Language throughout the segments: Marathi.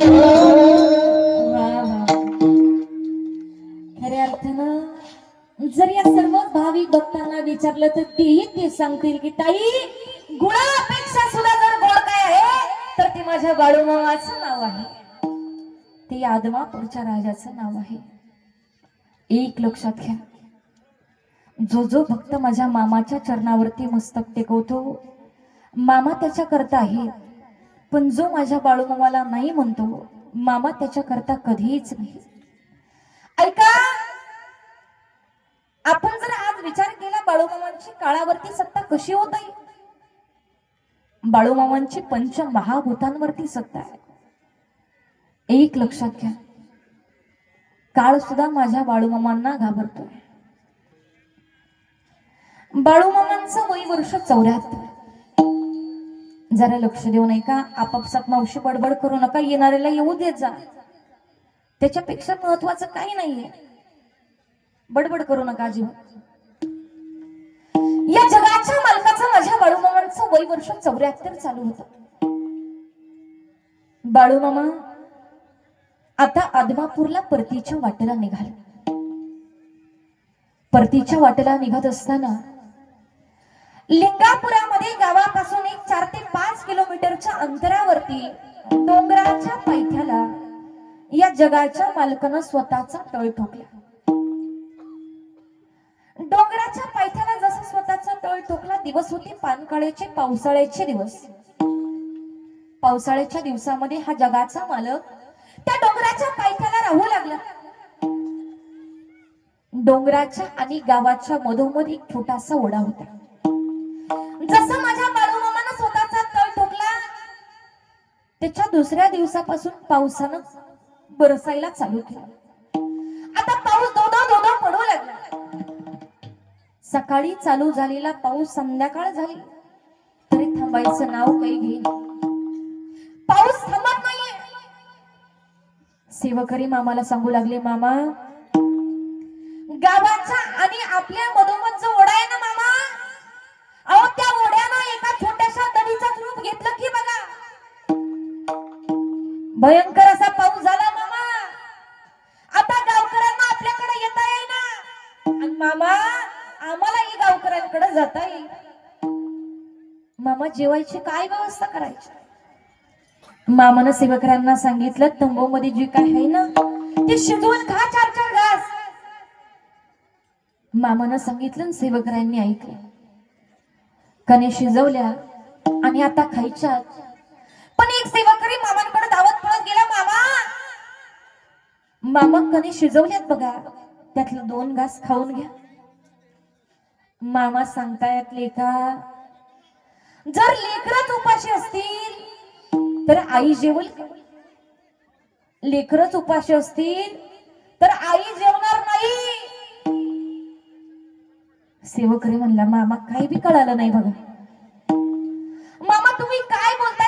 वा वा. खऱ्या अर्थानं जर या सर्व भाविक भक्तांना विचारलं तर तेही ते सांगतील की ताई गुणापेक्षा सुद्धा जर गोड काय आहे तर ते माझ्या बाळूमामाचं नाव आहे. ते आदमापूरच्या राजाचं नाव आहे. एक लक्षात घ्या. जो जो भक्त माझ्या मामाच्या चरणावरती मस्तक टेकवतो मामा त्याच्या करता आहे पण जो माझ्या बाळूमामाला नाही म्हणतो मामा त्याच्या करता कधीच नाही. ऐका! आपण जर आज विचार केला बाळूमामांची काळावरती सत्ता कशी होत आहे? बाळूमामांची पंच महाभूतांवरती सत्ता आहे. एक लक्षात घ्या. काळ सुद्धा माझ्या बाळूमामांना घाबरतोय. बाळूमामांचं वय वर्ष चौऱ्याहत्तर. जरा लक्ष देऊ नये का? आपापसात मावशी बडबड करू नका येणाऱ्याला येऊ देत जा. त्याच्यापेक्षा महत्वाचं काही नाहीये. बडबड करू नका अजिबात. या जगाच्या मालकाचं माझ्या बाळूमामांचं वय वर्ष चौऱ्याहत्तर चालू होत. बाळूमामा आता आदमापूरला परतीच्या वाटेला निघाले. परतीच्या वाटेला निघत असताना लिंगापुरामध्ये गावापासून एक चार ते पाच किलोमीटरच्या अंतरावरती डोंगराच्या पायथ्याला या जगाच्या मालकानं स्वतःचा तळ ठोकला. डोंगराच्या पायथ्याला जसा स्वतःचा तळ ठोकला दिवस होते पानकाळ्याचे पावसाळ्याचे दिवस. पावसाळ्याच्या दिवसामध्ये हा जगाचा मालक त्या डोंगराच्या पायथ्याला राहू लागला. डोंगराच्या आणि गावाच्या मधोमध एक छोटासा ओढा होता. जसं माझ्या बाळूमामानं स्वतःचा तळ ठोकला त्याच्या दुसऱ्या दिवसापासून पावसानं बरसायला चालू केलं. आता पाऊस दोदा दोदा पडू लागला. सकाळी चालू झालेला पाऊस संध्याकाळ झाली. तरी थांबायचं नाव काही घेईन. पाऊस थांबत नाहीये. सेवकरी मामाला सांगू लागले मामा गावाचा आणि आपल्या मधोमध जो भयंकर असा पाऊस झाला मामा. आता गावकऱ्यांना आपल्याकडे येता येईना. आणि मामा आम्हालाही गावकऱ्यांकडे जाता येईल मामा जेवायची काय व्यवस्था करायची? मामानं सेवकऱ्यांना सांगितलं तंबू मध्ये जे काय आहे ना ते शिजवून खा चार चार घास. मामानं सांगितलं आणि सेवकरांनी ऐकलं. कणे शिजवल्या आणि आता खायच्या पण एक सेवकरी मामान धावत पळत गेला मामा मामाक्काने शिजवल्यात बघा. त्यातलं दोन घास खाऊन घ्या. मामा सांगतायत लेखा जर लेकरच उपाशी असतील तर आई जेवल लेकरच उपाशी असतील तर आई जेवणार नाही. सेवकरी म्हणला मामा काही बी कळालं नाही बघा. मामा तुम्ही काय बोलताय?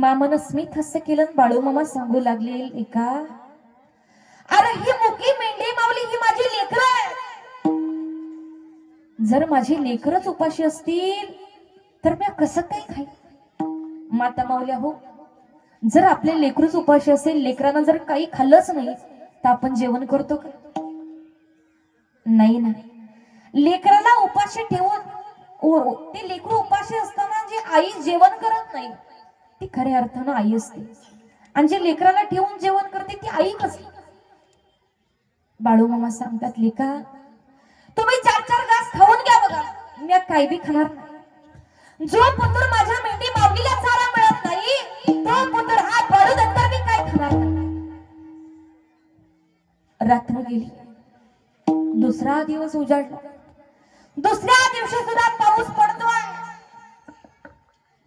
मामानं स्मित हस्य केलं बाळूमामा बाळू मामा सांगू लागले एका अरे ही मुकी मेंढी मावली ही माझी लेकर जर माझी लेकरच उपाशी असतील तर मी कसं काही खाई माता मावल्या हो जर आपले लेकरच उपाशी असेल लेकरांना जर काही खाल्लंच नाही तर आपण जेवण करतो का? नाही ना लेकराला उपाशी ठेवून ओ- ते लेकरू उपाशी असताना जे आई जेवण करत नाही ती खऱ्या अर्थानं आई असते. आणि जे लेकराला ठेवून जेवण करते ती आई कसली बाळू मामा सांगतात लेका तुम्ही चार चार घास खाऊन घ्या बघा. मी काही बी खाणार नाही. जो पुत्र माझ्या मेंढी माऊलीला चारा मिळत नाही तो पुत्र हा बाळू नंतर मी काय खाणार नाही. रात्र गेली. दुसरा दिवस उजाडला. दुसऱ्या दिवशी सुद्धा पाऊस पडतो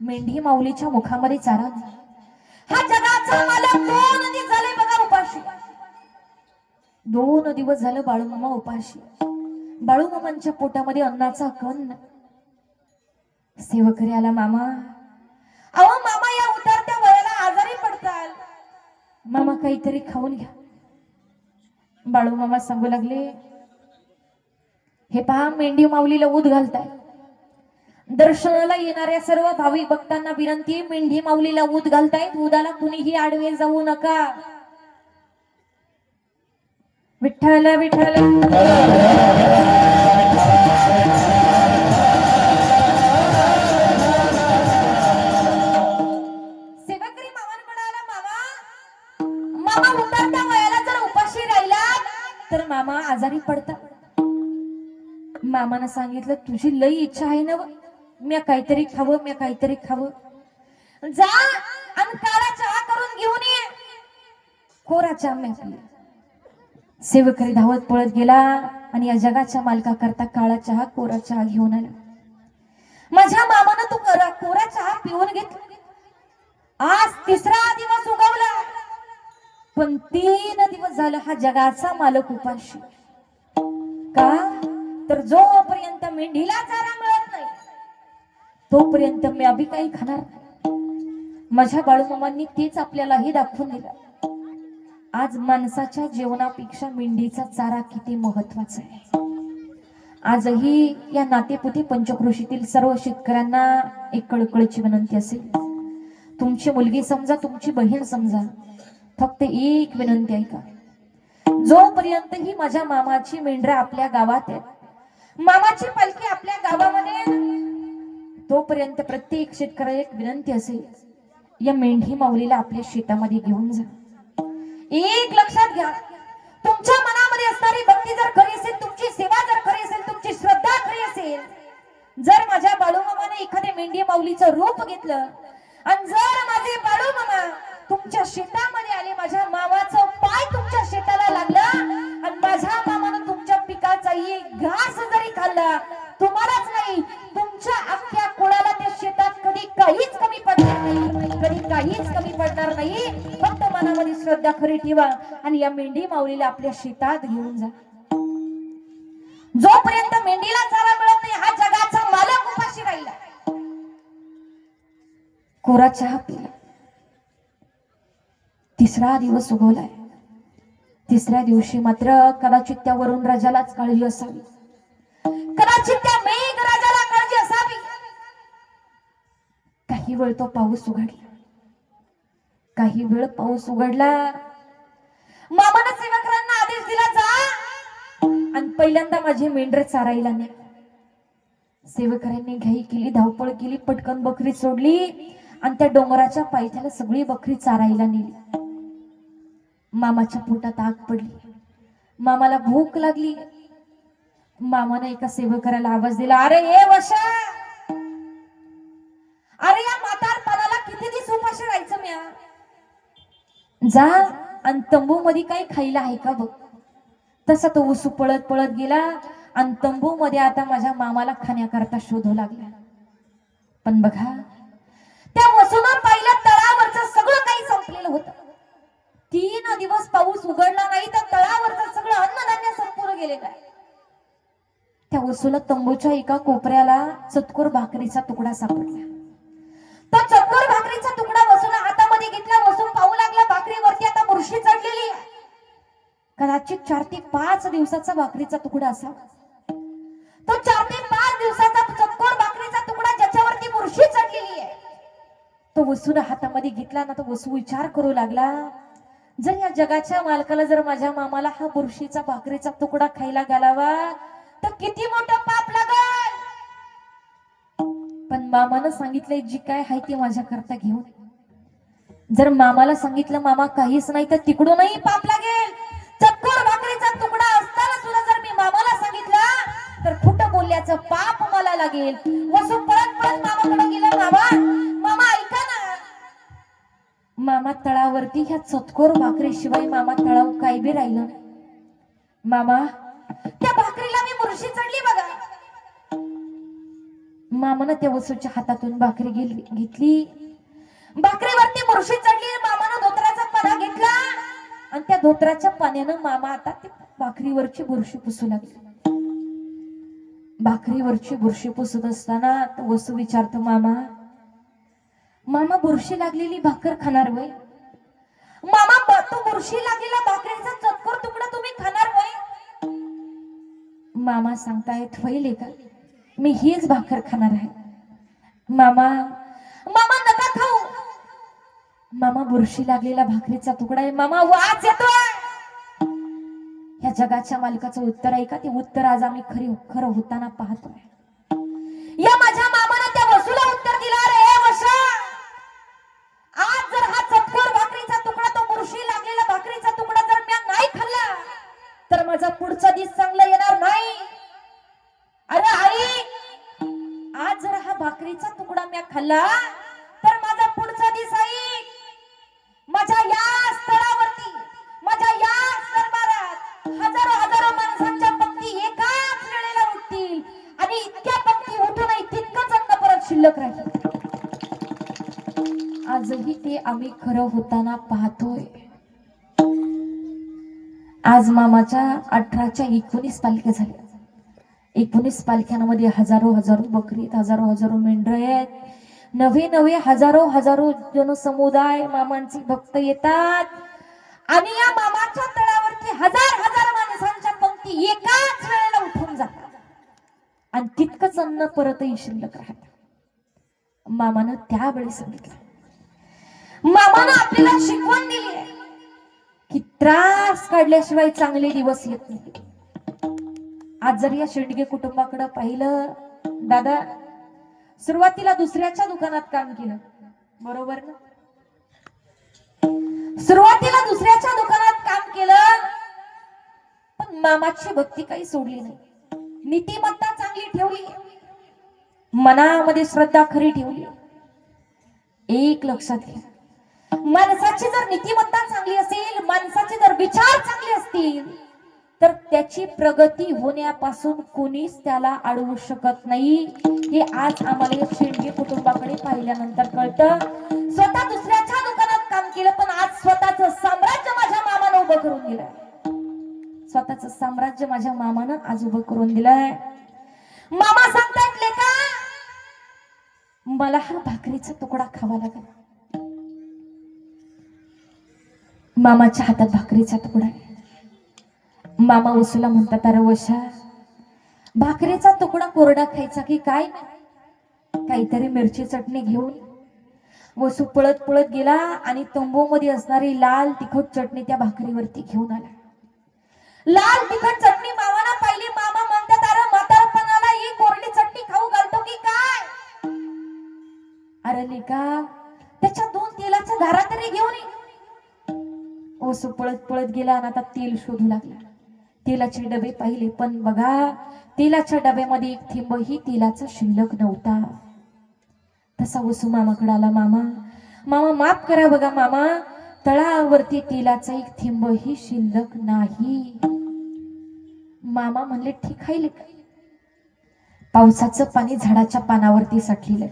मेंढी माऊलीच्या मुखामध्ये चारा हा जगाचा मालक दोन दिवस झाले बघा उपाशी. दोन दिवस झालं बाळूमामा उपाशी. बाळूमामांच्या पोटामध्ये अन्नाचा कण सेवकरी आला मामा. अहो मामा या उतरत्या वयाला आजारी पडताल. मामा काहीतरी खाऊन घ्या. बाळू मामा सांगू लागले हे पहा मेंढी माऊलीला ऊद घालताय. दर्शनाला येणाऱ्या सर्व भाविक भक्तांना विनंती मेंढी माऊलीला ऊद घालतायत उदाला कुणीही आडवे जाऊ नका. विठ्ठल विठ्ठल. उपाशी राहिला तर मामा आजारी पडतात. मामानं सांगितलं तुझी लई इच्छा आहे ना मी काहीतरी खावं मी काहीतरी खावं. जा आणि काळा चहा करून घेऊन ये. कोरा चहा मी सेवकरी धावत पळत गेला आणि या जगाच्या मालका करता काळा चहा कोरा चहा घेऊन आला. माझ्या मामानं तू करा कोरा चहा पिऊन घेतला. आज तिसरा दिवस उगवला. पण तीन दिवस झालं हा जगाचा मालक उपाशी. का? तर जोपर्यंत मेंढीला चारा तोपर्यंत मी अभि काही खाणार माझ्या बाळूमामांनी तेच आपल्यालाही दाखवून दिलं. आज माणसाच्या जेवणापेक्षा मेंढीचा चारा किती महत्त्वाचा आहे. आजही या नातेपुते पंचकृषीतील सर्व शेतकऱ्यांना एक कळकळीची विनंती असेल. तुमची मुलगी समजा तुमची बहीण समजा फक्त एक विनंती ऐका. जोपर्यंत ही माझ्या मामाची मेंढरा आपल्या गावात आहे मामाची पालखी आपल्या गावामध्ये तोपर्यंत प्रत्येक शेतकऱ्याला एक विनंती असेल या मेंढी माऊलीला आपल्या शेतामध्ये घेऊन जा. एक लक्षात घ्या तुमच्या मनामध्ये असणारी भक्ती जर खरी असेल तुमची सेवा जर खरी असेल तुमची श्रद्धा खरी असेल जर माझ्या बाळूमामाने एखाद्या मेंढी माऊलीचं रूप घेतलं आणि जर माझे बाळूमामा तुमच्या शेतामध्ये आले माझ्या मामाचं पाय तुमच्या शेताला लागला आणि माझ्या मामानं तुमच्या पिकाचा एक घास जरी खाल्ला तुम्हालाच नाही तुमच्या अख्ख्या कुळाला त्या शेतात कधी काहीच कमी पडणार नाही. कधी काहीच कमी पडणार नाही. फक्त मनामध्ये श्रद्धा खरी ठेवा आणि या मेंढी माऊलीला आपल्या शेतात घेऊन जा. जोपर्यंत मेंढीला चारा मिळत नाही हा जगाचा मालक उपाशी राहिला. कोरा चहा पिला. तिसरा दिवस उगवलाय. तिसऱ्या दिवशी मात्र कदाचित त्या वरुण राजालाच काळजी असावी. कदाचित त्या मेघ राजाला काळजी असावी. काही वेळ तो पाऊस उघडला. काही वेळ पाऊस उघडला. मामानं सेवकरांना आदेश दिला जा. आणि पहिल्यांदा माझे मेंढर चारायला ने सेवकरांनी घाई केली धावपळ केली पटकन बकरी सोडली आणि त्या डोंगराच्या पायथ्याला सगळी बकरी चारायला नेली. मामाच्या पोटात आग पडली. मामाला भूक लागली. मामाने एका सेवकराला आवाज दिला अरे ये वशा! अरे या म्हातारपणाला किती दिवस उपाशी राहायचं म्या? जा आणि तंबू मध्ये काही खायला आहे का बघ. तसा तो उसू पळत पळत गेला आणि तंबू मध्ये आता माझ्या मामाला खाण्याकरता शोधू लागला. पण बघा त्या वसून पाहिलं तळावरचं सगळं काही संपलेलं होतं. तीन दिवस पाऊस उघडला नाही तर तळावरचं सगळं अन्नधान्य संपूर्ण गेलेलं आहे. त्या वसूला तंबूच्या एका कोपऱ्याला चतकोर भाकरीचा तुकडा सापडला. तो चतकोर भाकरीचा तुकडा वसूला हातामध्ये घेतला वसून पाहू लागला भाकरीवरती आता बुरशी चढलेली कदाचित चार ते पाच दिवसाचा भाकरीचा तुकडा असा तो चार ते पाच दिवसाचा चतकोर भाकरीचा तुकडा ज्याच्यावरती बुरशी चढलेली आहे. तो वसून हातामध्ये घेतला ना तो वसू विचार करू लागला जर या जगाच्या मालकाला जर माझ्या मामाला हा बुरशीचा भाकरीचा तुकडा खायला घालावा तर किती मोठं पाप लागल. पण मामानं सांगितलंय जी काय आहे ती माझ्या करता घेऊन. जर मामाला सांगितलं मामा काहीच नाही तर तिकडूनही पाप लागेल. चक्कोर भाकरीचा तुकडा असताना सुद्धा जर मी मामाला सांगितलं तर खोटं बोलल्याचं पाप मला लागेल. वसू परत परत मामाकडे गेलं मामा. मामा ऐका ना. मामा तळावरती ह्या चतकोर भाकरीशिवाय मामा तळाव काय बी राहिलं नाही. मामा त्या भाकरीला मी बुरशी चढली बघा. मामानं त्या वसूच्या हातातून भाकरी घेतली. भाकरीवरती बुरशी चढली मामानं धोत्राचा पाना घेतला. आणि त्या धोत्राच्या पाण्यानं मामा आता ते भाकरीवरची बुरशी पुसू लागली. भाकरीवरची बुरशी पुसत असताना तो वसू विचारतो मामा मामा बुरशी लागलेली भाकर खाणार वय मामा तो बुरशी लागलेला भाकरीचा चतकोर तुकडा तुम्ही खाणार वय मामा सांगतायत होईल का मी हीच भाकर खाणार आहे. मामा मामा नका खाऊ. मामा बुरशी लागलेला भाकरीचा तुकडा आहे. मामा वाच येतोय. या जगाच्या मालकाचं उत्तर आहे का? ते उत्तर आज आम्ही खरी खरं होताना पाहतोय. भाकरीचा तुकडा मी खाल्ला तर माझा पुढचा दिस आई माझ्या या स्थळावरती माझ्या या दरबारात हजारो हजारो माणसांच्या पंक्ती एकाच वेळेला उठतील. आणि इतक्या पंक्ती उठूनही तितकंच अन्न परत शिल्लक राहील. आजही ते आम्ही खरं होताना पाहतोय. आज मामाच्या अठराच्या एकोणीस पालिका झाल्या. एकोणीस पालख्यांमध्ये हजारो हजारो बकरी हजारो हजारो मेंढर आहेत. नवे नवे हजारो हजारो जनसमुदाय मामांचे भक्त येतात. आणि या मामाच्या तळावरती हजार हजार माणसांच्या पंक्ती एकाच वेळेला उठून जातात. आणि तितकंच अन्न परतही शिल्लक राहत. मामानं त्यावेळी सांगितलं. मामानं आपल्याला शिकवण दिली की त्रास काढल्याशिवाय चांगले दिवस येत नाही आज जर या शेंडगे कुटुंबाकडे पाहिलं दादा सुरुवातीला दुसऱ्याच्या दुकानात काम केलं. बरोबर ना? सुरुवातीला दुसऱ्याच्या दुकानात काम केलं पण मामाची भक्ती काही सोडली नाही. नीतिमत्ता चांगली ठेवली मनामध्ये श्रद्धा खरी ठेवली. एक लक्षात घ्या. माणसाची जर नीतिमत्ता चांगली असेल माणसाचे जर विचार चांगले असतील तर त्याची प्रगती होण्यापासून कोणीच त्याला अडवू शकत नाही. हे आज आम्हाला या शेंडगे कुटुंबाकडे पाहिल्यानंतर कळतं. स्वतः दुसऱ्याच्या दुकानात काम केलं पण आज स्वतःच साम्राज्य माझ्या मामानं उभं करून दिलंय. स्वतःच साम्राज्य माझ्या मामानं आज उभं करून दिलंय. मामा सांगतायत लेका मला हा भाकरीचा तुकडा खावा लागेल. मामाच्या हातात भाकरीचा तुकडा आहे. मामा वसूला म्हणतात अरे वशा भाकरीचा तुकडा कोरडा खायचा की काय नाही काहीतरी मिरची चटणी घेऊन वसू पळत पळत गेला आणि तंबू मध्ये असणारी लाल तिखट चटणी त्या भाकरीवरती घेऊन आला. लाल तिखट चटणी मामाला पाहिली. मामा म्हणतात अरे म्हातारपणाला ही कोरडी चटणी खाऊ घालतो की काय? अरे लेका त्याच्या दोन तेलाच्या धारा तरी घेऊन वसू पळत पळत गेला आणि आता तेल शोधू लागला. तेलाचे डबे पाहिले पण बघा तेलाच्या डब्यामध्ये एक थिंबही तेलाचा शिल्लक नव्हता. तसा वसू मामाकडे आला मामा. मामा माफ करा बघा मामा तळावरती तेलाचा एक थिंबही शिल्लक नाही. मामा म्हणले ठीक आहे पावसाचं पाणी झाडाच्या पानावरती साठलेलं.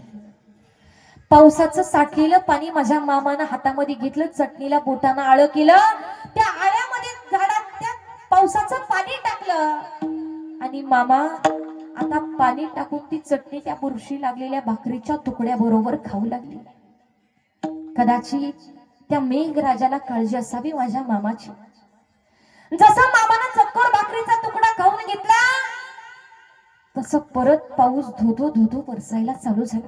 पावसाचं साठलेलं पाणी माझ्या मामानं हातामध्ये घेतलं चटणीला बोटानं आळ केलं. त्या आळ्यामध्ये पावसाचं पाणी टाकलं. आणि मामा आता पाणी टाकून ती चटणी त्या बुरशी लागलेल्या भाकरीच्या तुकड्या बरोबर खाऊ लागली. कदाचित त्या मेघराजाला काळजी असावी माझ्या मामाची. जसं मामानं चक्कर भाकरीचा तुकडा खाऊन घेतला तस परत पाऊस धोधो धोधो बरसायला चालू झाला.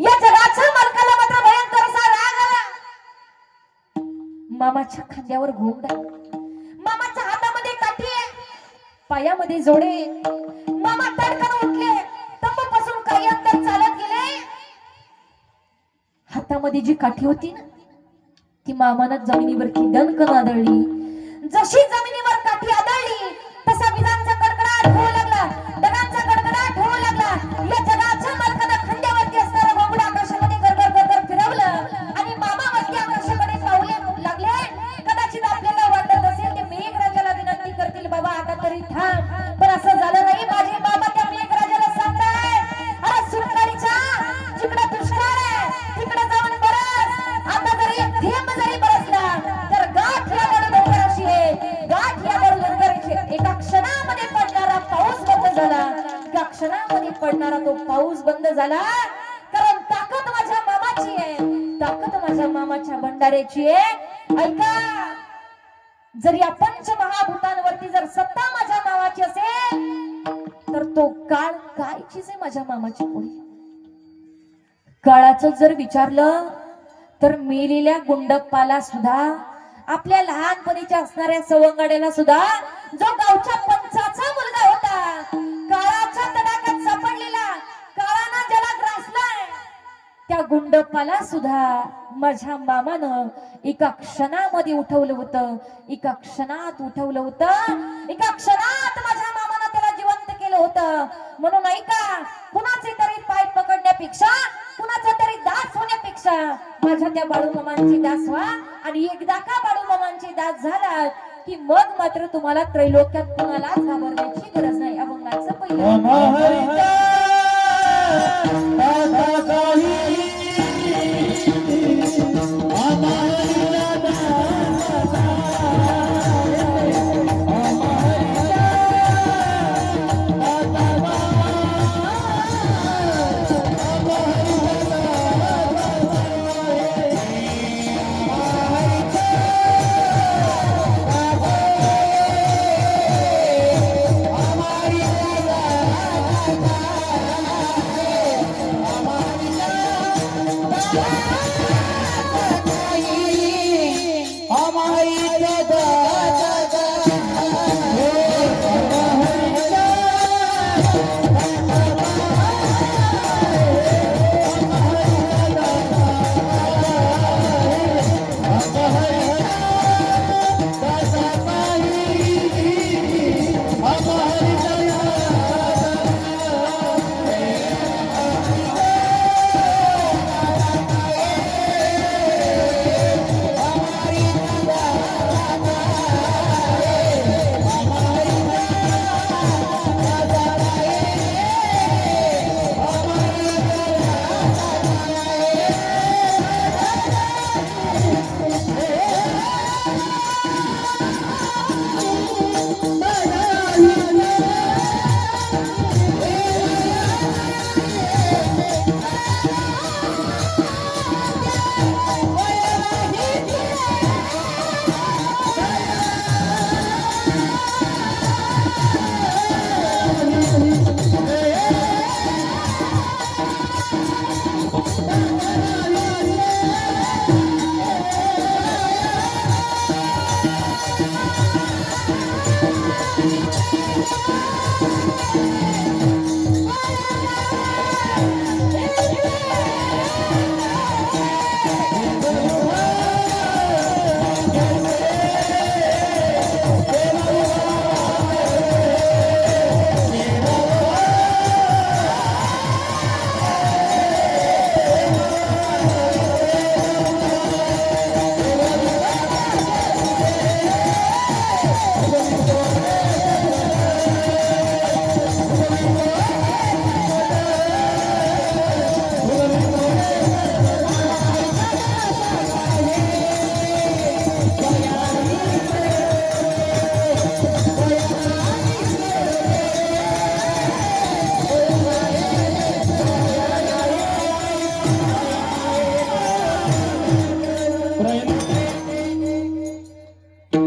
या जगाच्या मालकाला मात्र भयंकर असा राग आला. मामाच्या खांद्यावर घोंगड पायामध्ये जोडे. मामा तडकन उठले. तंबापासून काही अंतर चालत गेले. हातामध्ये जी काठी होती ना ती मामानं जमिनीवर दणकन आदळली. जशी जमिनीवर काठी आदळली तसा विजांचा कडकडाट होऊ लागला. दगांचा कडकडाट होऊ लागला. या पाऊस बंद झाला कारण ताकद माझ्या मामाची आहे. ताकद माझ्या मामाच्या भंडाऱ्याची आहे. ऐका जर या पंच महाभूतांवरती जर सत्ता माझ्या मामाची असेल तर तो काळ काय चीज आहे माझ्या मामाची पुढे काळाचं जर विचारलं तर मेलेल्या गुंडप्पाला सुद्धा आपल्या लहानपणीच्या असणाऱ्या सवंगड्याला सुद्धा जो गावच्या त्या गुंडप्पाला सुद्धा माझ्या मामानं एका क्षणामध्ये उठवलं होतं. एका क्षणात उठवलं होतं. एका क्षणात माझ्या मामानं त्याला जिवंत केलं होतं. म्हणून ऐका कुणाचे तरी पाय पकडण्यापेक्षा कुणाचा तरी दास होण्यापेक्षा माझ्या त्या बाळू मामांची दास व्हा. आणि एकदा का बाळू मामांची दास झाला की मग मात्र तुम्हाला त्रैलोक्यात कुणालाच घाबरण्याची गरज नाही. अभंगाचं पहिलं अमहरिता